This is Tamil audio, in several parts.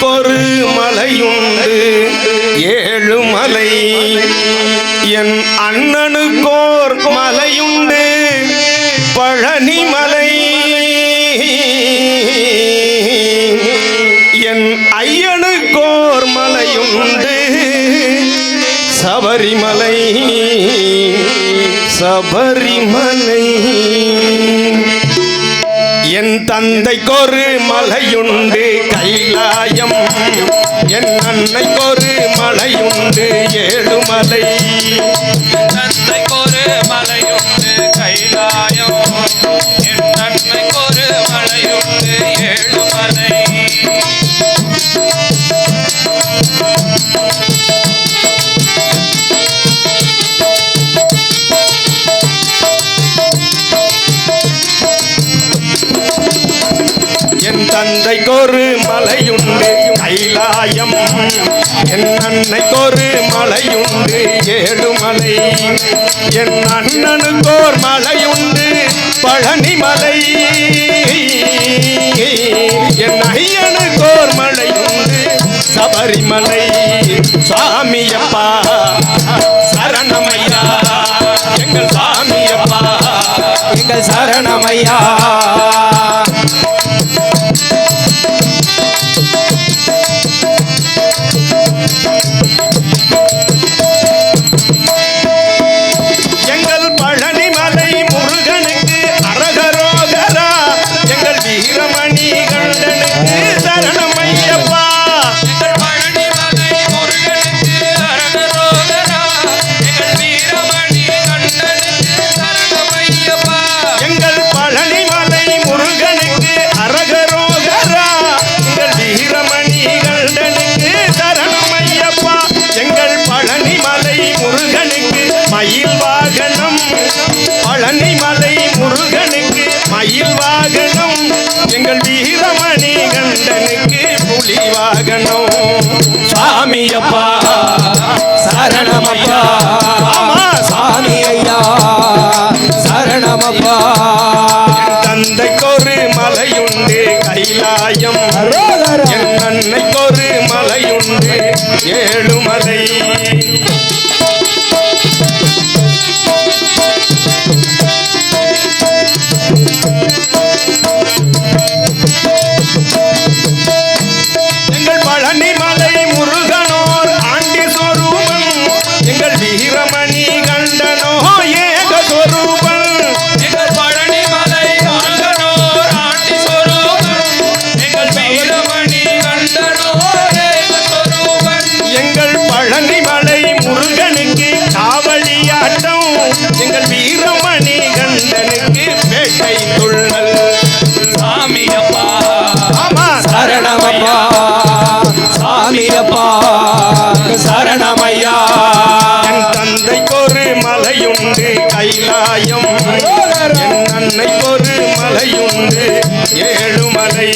பொறு மலையுண்டு ஏழு மலை. என் அண்ணனுக்கோர் மலையுண்டு பழனி மலை. என் ஐயனுக்கோர் மலையுண்டு சபரிமலை. சபரிமலை. என் தந்தைக்கொரு மலையுண்டு கைலாயம் என் அன்னைக்கொரு மலையுண்டு ஏழுமலை. அன்னைக்கொரு மலையுண்டு கைலாயம். என் அன்னைக்கொரு மலையுண்டு ஏழுமலை என் அண்ணனுக்கோர் மலையுண்டு பழனிமலை என் ஐயனுக்கோர் மலையுண்டு சபரிமலை. சாமியப்பா சரணமையா. எங்கள் சாமியப்பா எங்கள் சரணமையா. மலையுண்டு ஏழுமலை.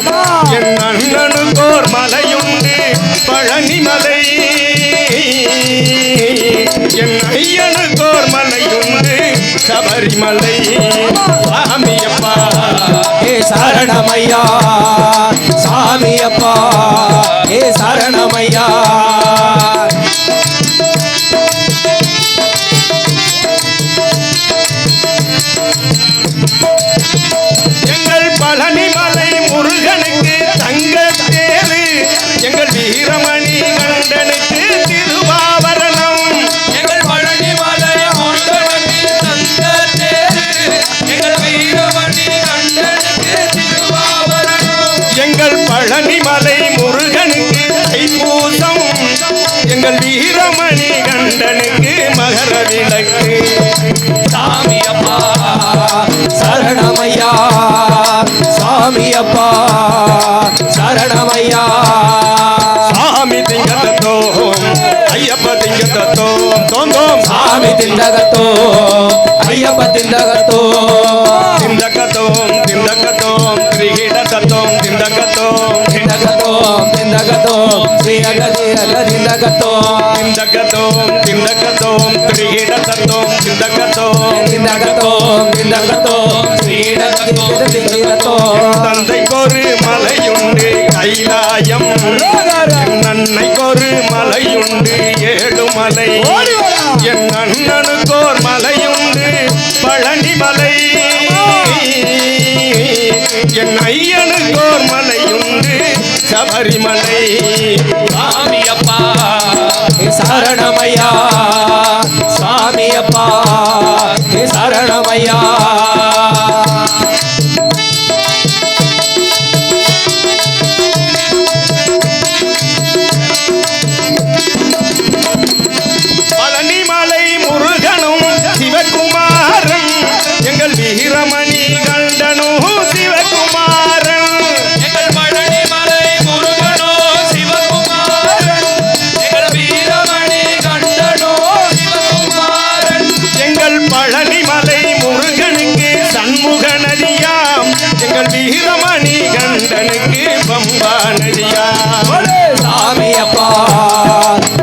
என் அண்ணனுக்கோர் மலையுண்டு பழனி மலை. என் ஐயனுக்கோர் மலையுண்டு சபரிமலை. சாமியப்பா. ஏ சரணமையா. சாமியப்பா. ஏ சரணமையா. எங்கள் வீரமணி கண்டனுக்கு மகர விளக்கு. சாமி அப்பா சரணமையா. சாமி அப்பா சரணமையா. சாமி திங்கத்தோம் ஐயப்ப திங்கத்தோம் தோந்தோம் சாமி திண்டகத்தோ ஐயப்ப திண்டகத்தோ திண்டக்கத்தோம் திரிகிடத்தோம் திண்டக்கத்தோம் திண்டகத்தோ தந்தைக்கொரு மலையுண்டு கைலாயம். என் அன்னைக்கொரு மலையுண்டு ஏழுமலை. என் அண்ணனுக்கோர் சபரிமலை. சாமி அப்பா சரணமையா. சாமி அப்பா சரணமையா. எங்கள் வீரமணி கண்டனுக்கு பம்பா நதியாம் சாமி அப்பா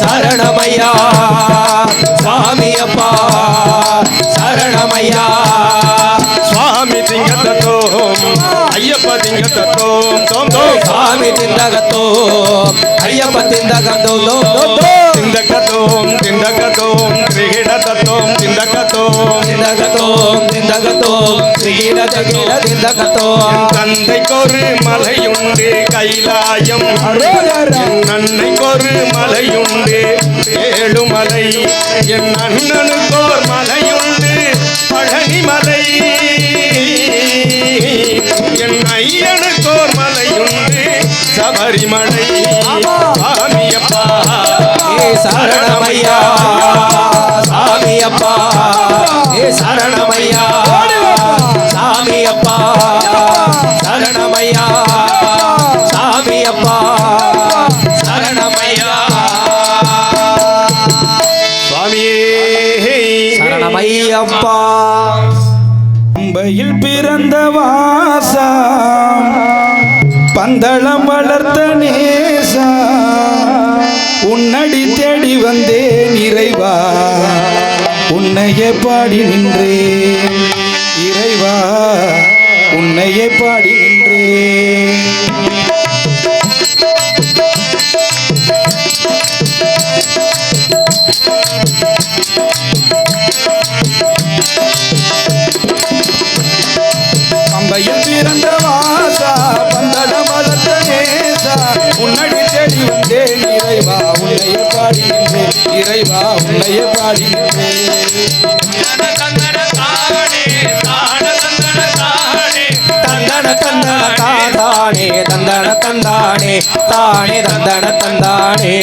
சரணமையா. சாமி அப்பா சரணமையா. சுவாமி திங்கத்தோம் ஐயப்ப திங்கத்தோம் தோம் தோம் சாமி திண்டகத்தோ ஐயப்ப திண்டகத்தோ திண்டக்கத்தோம் திண்டக்கத்தோம் தந்தைக்கொரு மலையுண்டு கைலாயம். என் அன்னைக்கொரு மலையுண்டு ஏழுமலை. என் அண்ணனுக்கோர் மலையுண்டு பழனிமலை. என் ஐயனுக்கோர் மலையுண்டு சபரிமலை. சாமியப்பா. சரணமையா. சாமி அப்பா ஏ சரணமையா. சாமி அப்பா சரணமையா. சாமி அப்பா சரணமையா. சுவாமியே. சரணமையப்பா. பம்பையில் பிறந்த வாசா. பந்தளம் வளர்த்த பாடி நின்றேன். இறைவா உன்னையே பாடி நின்றேன். பம்பையில் பிறந்த வாசா பந்தளம் வளர்த்த நேசா உன்னடி தேடி வந்தேன். இறைவா உன்னையே பாடி நின்றேன். இறைவா உன்னையே பாடி நின்றேன். தந்தன தந்தன தானே தந்தன தந்தானே தானே தந்தன தந்தானே.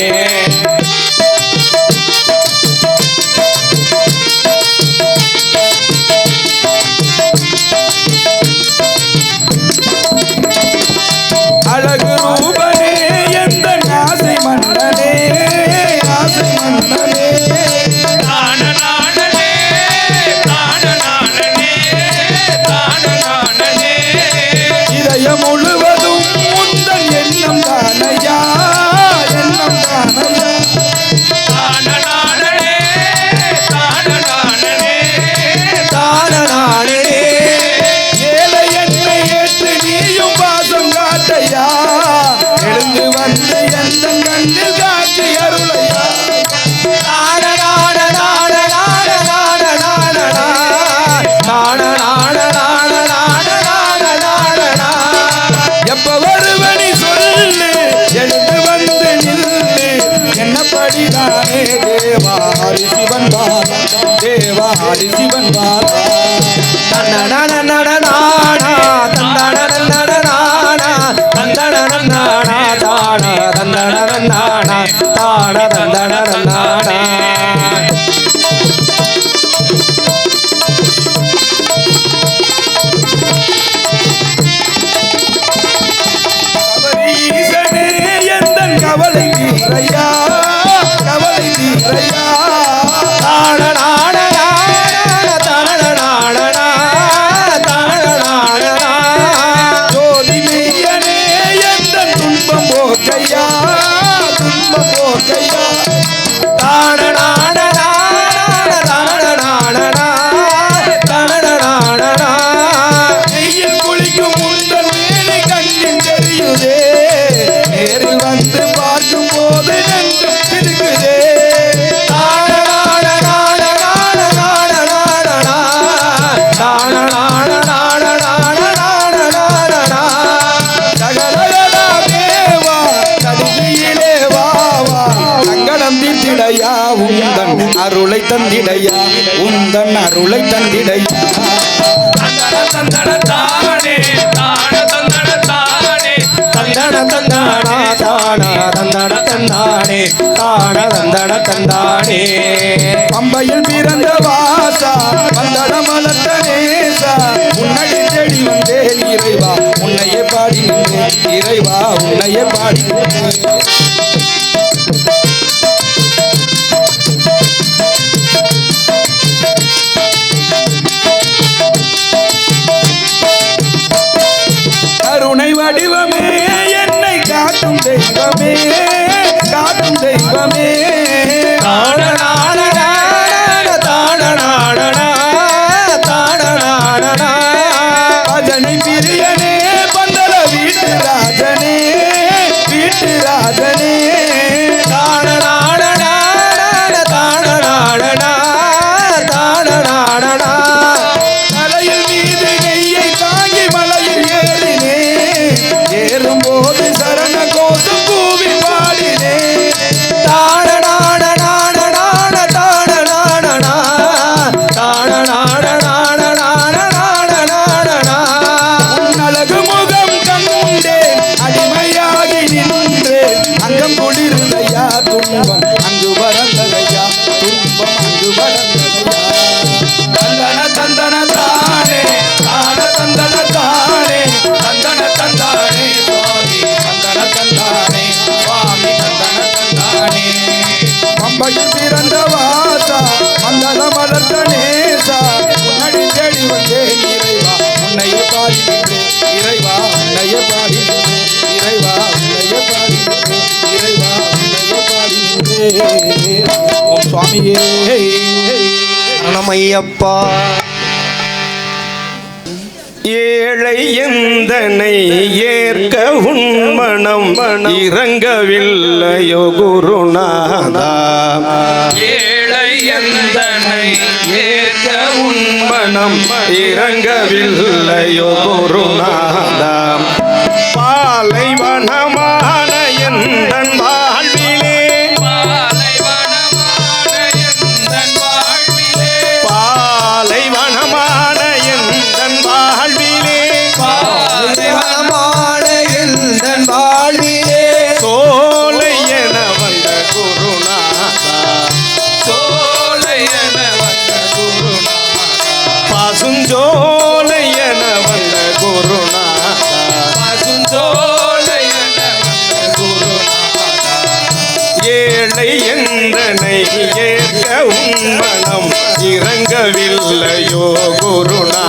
அருளை தந்திடையா? உந்தன் அருளை தந்திடையா? தந்தடத்தானே தந்தடத்தானே தந்தடத்தானா தானா தந்தட தந்தானே தான தந்தட தந்தானே பம்பையில் பிறந்த வாசா வந்தட மலத்த நேசா உன்னை தேடி வந்தேன் இறைவா உன்னையே பாடி இறைவா உன்னையே பாடி ஓம் சுவாமியே. ஐயப்பா ஏழை எந்தனை ஏற்க உண்மணம் இறங்கவில்லையோ குருநாதா. ஏழை எந்தனை ஏற்க உண்மணம் இறங்கவில்லையோ குருநாதா. பாலை வனமா ஏற்க உன் இறங்கவில்லையோ குருணா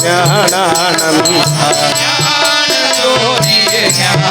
ജ്ഞാനാനന്ദ ജ്ഞാന ജ്യോതിയ ജ്ഞാന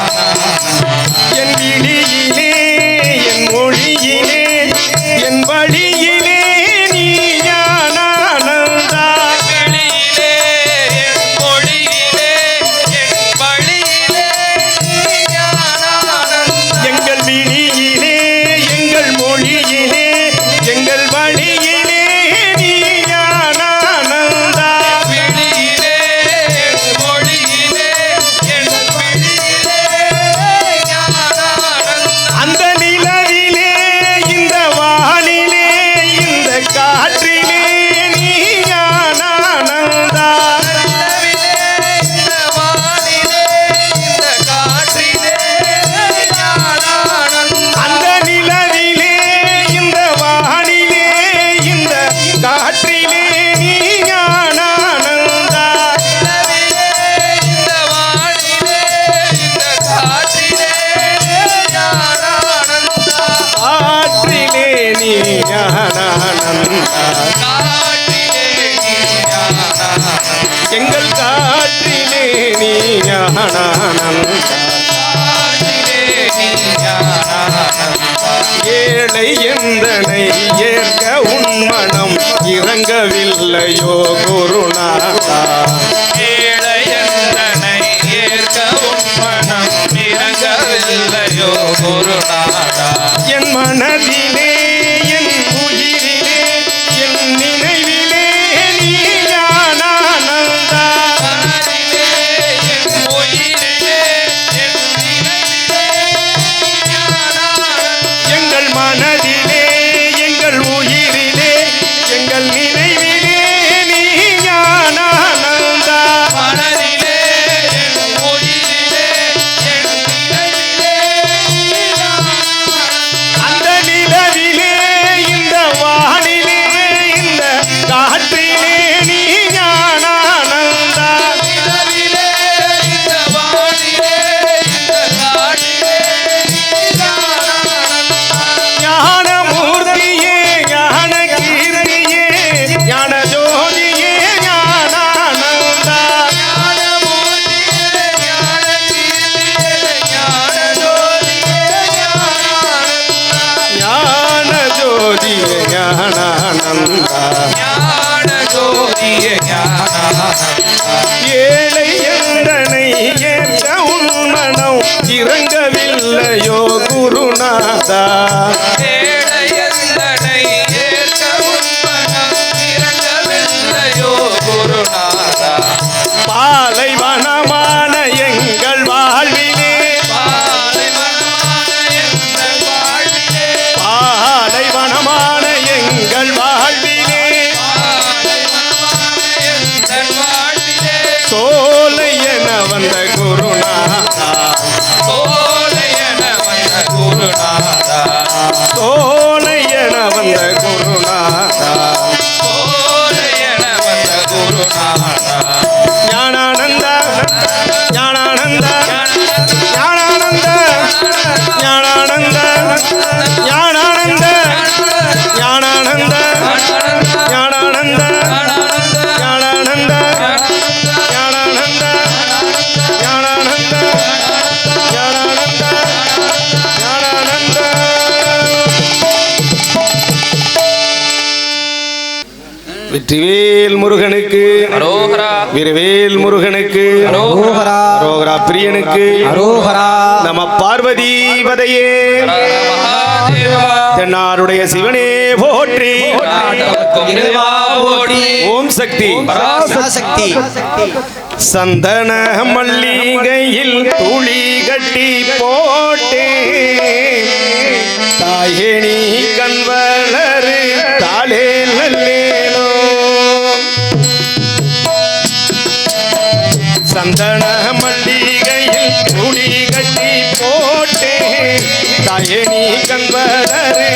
ஏழை என்றனை ஏற்க உன்மனம் இறங்கவில்லையோ குருநாதா. ஏழை என்றனை ஏற்க உன்மனம் இறங்கவில்லையோ குருநாதா. என் மனதில் வெற்றிவேல் முருகனுக்கு. விருவேல் முருகனுக்கு. அரோகரா. பிரியனுக்கு. நம பார்வதி பதையே தென்னாருடைய சிவனே போற்றி. ஓம் சக்தி. சக்தி. சந்தன மல்லிகையில் துளி கட்டி போட்டு. தாயினி கண்வளரு தாளே நல்ல சந்தன மல்லிகையில் துணி கட்டி போட்டேன். தாயே நீ கண்வரே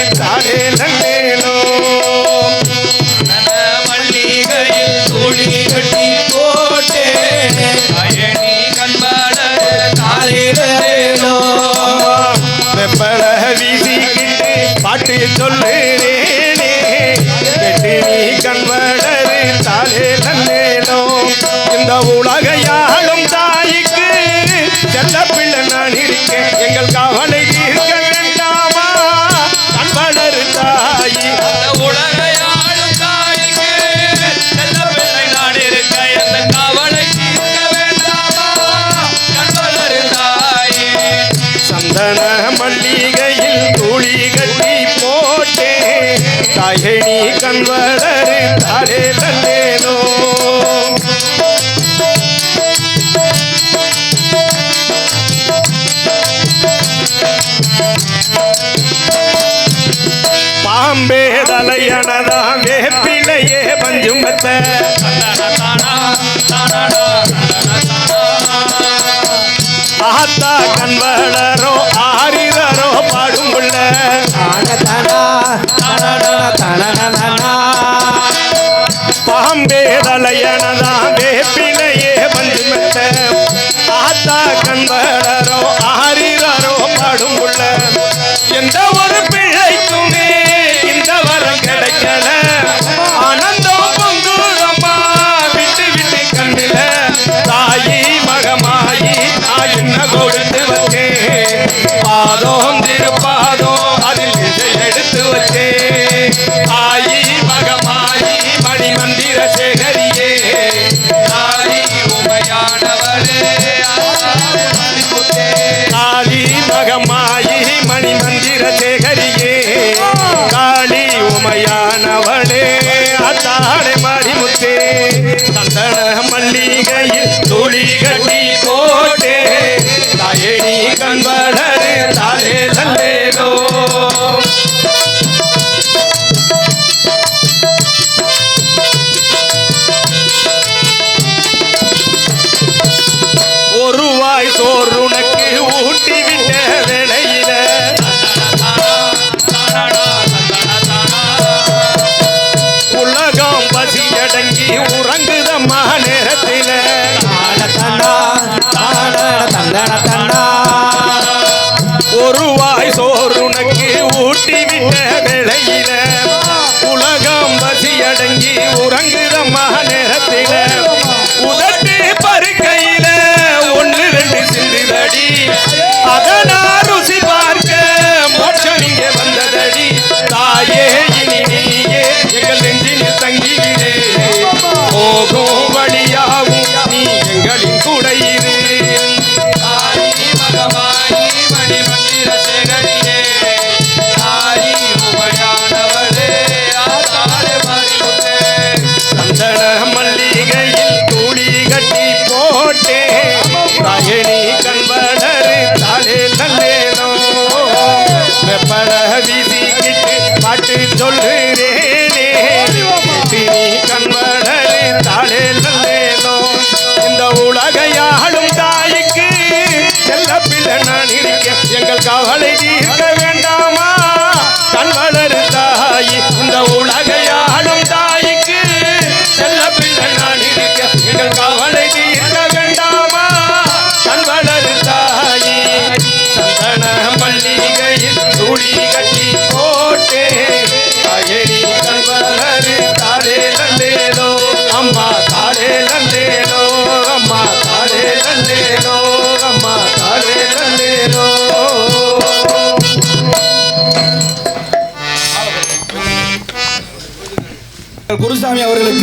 கண்வர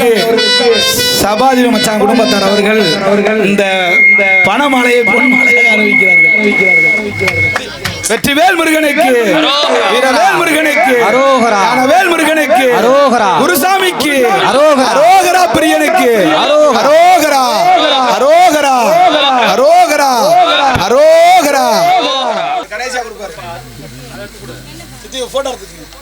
அவர்களுக்கு சபாதி மச்சான் குடும்பத்தார் அவர்கள் அவர்கள் இந்த பணமலையை வெற்றி வேல் முருகனுக்கு வீரவேல் முருகனுக்கு அரோகரா. வேல் முருகனுக்கு அரோகரா. குருசாமிக்கு அரோகரா. அரோகரா பிரியனுக்கு அரோகரா. அரோகரா அரோகரா. அரோகரா கடைசியா கொடுப்பாரு. போட்டோ எடுத்துக்கோங்க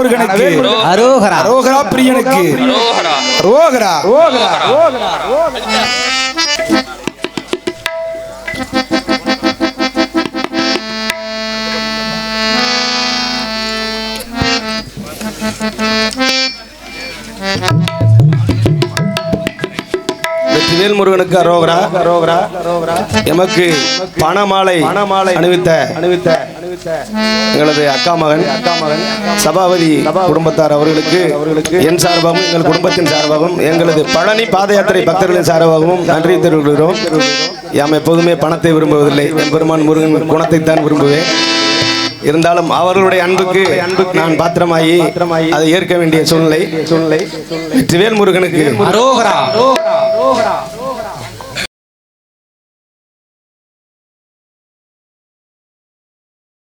முருகனுக்கு அரோகரா. அரோகரா பிரியனுக்கு. ரோகரா ரோகரா ரோகரா வேல் முருகனுக்கு அரோகரா. அரோகரா. எமக்கு பணமாலை பணமாலை அணிவித்த அணிவித்த எங்களது அக்கா மகன் அக்கா மகன் சபாபதி குடும்பத்தார் அவர்களுக்கு அவர்களுக்கு என் சார்பாகவும் எங்கள் குடும்பத்தின் சார்பாகவும் எங்களது பழனி பாதயாத்திரை பக்தர்களின் சார்பாகவும் நன்றி தெரிவிக்கிறோம். யாம் எப்போதுமே பணத்தை விரும்புவதில்லை. பெருமான் முருகன் குணத்தை தான் விரும்புவேன். இருந்தாலும் அவர்களுடைய அன்புக்கு அன்புக்கு நான் பாத்திரமாயி அதை ஏற்க வேண்டிய சூழ்நிலை. சூழ்நிலை வெற்றிவேல் முருகனுக்கு.